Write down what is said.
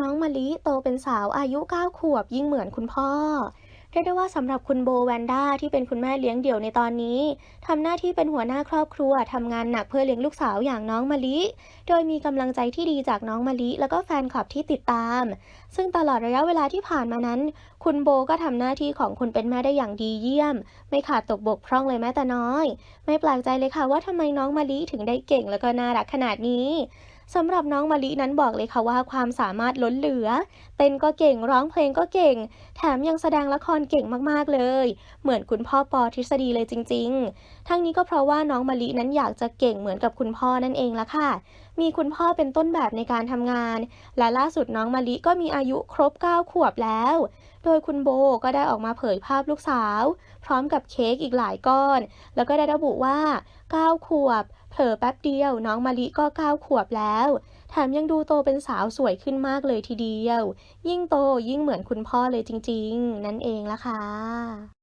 น้องมะลิโตเป็นสาวอายุ 9 ขวบยิ่งเหมือนคุณพ่อเรียกได้ว่าสำหรับคุณโบแวนด้าที่เป็นคุณแม่เลี้ยงเดี่ยวในตอนนี้ทำหน้าที่เป็นหัวหน้าครอบครัวทำงานหนักเพื่อเลี้ยงลูกสาวอย่างน้องมะลิ โดยมีกำลังใจที่ดีจากน้องมะลิ แล้วก็แฟนคลับที่ติดตาม ซึ่งตลอดระยะเวลาที่ผ่านมานั้น คุณโบก็ทำหน้าที่ของคนเป็นแม่ได้อย่างดีเยี่ยม ไม่ขาดตกบกพร่องเลยแม้แต่น้อย ไม่แปลกใจเลยค่ะว่าทำไมน้องมะลิถึงได้เก่งแล้วก็น่ารักขนาดนี้ สำหรับน้องมะลินั้นบอกเลยค่ะว่าความสามารถล้นเหลือ เต้นก็เก่งร้องเพลงก็เก่ง แถมยังแสดงละครเก่งมากๆเลย เหมือนคุณพ่อปอทฤษฎีเลยจริง ๆ ทั้งนี้ก็เพราะว่าน้องมะลินั้นอยากจะเก่งเหมือนกับคุณพ่อนั่นเองละค่ะ มีคุณพ่อเป็นต้นแบบในการทำงาน และล่าสุดน้องมะลิก็มีอายุครบ 9 ขวบแล้ว โดยคุณโบก็ได้ออกมาเผยภาพลูกสาว พร้อมกับเค้กอีกหลายก้อน แล้วก็ได้ระบุว่า 9 ขวบ เผลอแป๊บเดียวน้องมะลิก็ 9 ขวบแล้ว แถมยังดูโตเป็นสาวสวยขึ้นมากเลยทีเดียว ยิ่งโตยิ่งเหมือนคุณพ่อเลยจริง ๆ นั่นเองละค่ะ